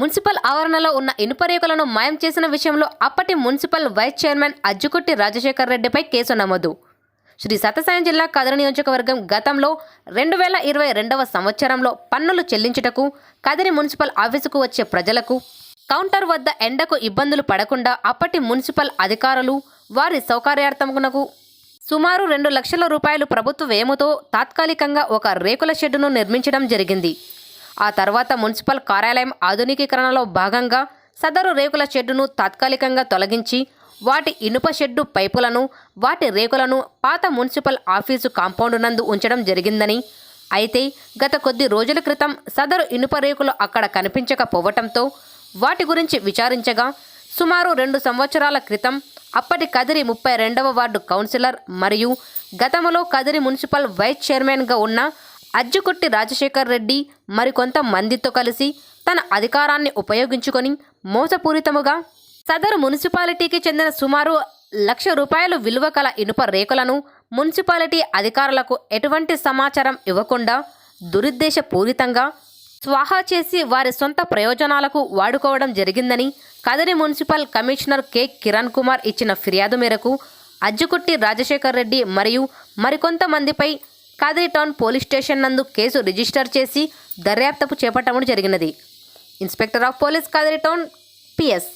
Municipal ఆవరణలో ఉన్న ఇనుప రేకులను మాయం చేసిన విషయంలో అప్పటి municipal vice chairman Ajjukutti Rajasekhar రెడ్డిపై కేసు నమోదు. శ్రీ సత్యసాయం జిల్లా కదిరి నియోజకవర్గం గతంలో రెండు వేల ఇరవై రెండవ సంవత్సరంలో పన్నులు చెల్లించుటకు కదిరి మున్సిపల్ ఆఫీసుకు వచ్చే ప్రజలకు కౌంటర్ వద్ద ఎండకు ఇబ్బందులు పడకుండా అప్పటి మున్సిపల్ అధికారులు వారి సౌకర్యార్థమునకు సుమారు రెండు లక్షల రూపాయలు ప్రభుత్వ వ్యయముతో తాత్కాలికంగా ఒక రేకుల షెడ్డును నిర్మించడం జరిగింది. ఆ తర్వాత మున్సిపల్ కార్యాలయం ఆధునికీకరణలో భాగంగా సదరు రేకుల షెడ్డును తాత్కాలికంగా తొలగించి వాటి ఇనుప షెడ్డు పైపులను వాటి రేకులను పాత మున్సిపల్ ఆఫీసు కాంపౌండ్ నందు ఉంచడం జరిగిందని. అయితే గత కొద్ది రోజుల క్రితం సదరు ఇనుప రేకులు అక్కడ కనిపించకపోవటంతో వాటి గురించి విచారించగా సుమారు రెండు సంవత్సరాల క్రితం అప్పటి కదిరి ముప్పై రెండవ వార్డు కౌన్సిలర్ మరియు గతంలో కదిరి మున్సిపల్ వైస్ చైర్మన్గా ఉన్న అజ్జుకుట్టి రాజశేఖర్ రెడ్డి మరికొంత మందితో కలిసి తన అధికారాన్ని ఉపయోగించుకొని మోసపూరితముగా సదరు మున్సిపాలిటీకి చెందిన సుమారు లక్ష రూపాయలు విలువ కల ఇనుప రేకులను మున్సిపాలిటీ అధికారులకు ఎటువంటి సమాచారం ఇవ్వకుండా దురుద్దేశపూరితంగా స్వాహా చేసి వారి సొంత ప్రయోజనాలకు వాడుకోవడం జరిగిందని Kadiri municipal commissioner K. Kiran Kumar ఇచ్చిన ఫిర్యాదు మేరకు అజ్జుకుట్టి రాజశేఖర్ రెడ్డి మరియు మరికొంతమందిపై కదిరి టౌన్ పోలీస్ స్టేషన్ నందు కేసు రిజిస్టర్ చేసి దర్యాప్తుకు చేపట్టడం జరిగినది. Inspector of police Kadiri town PS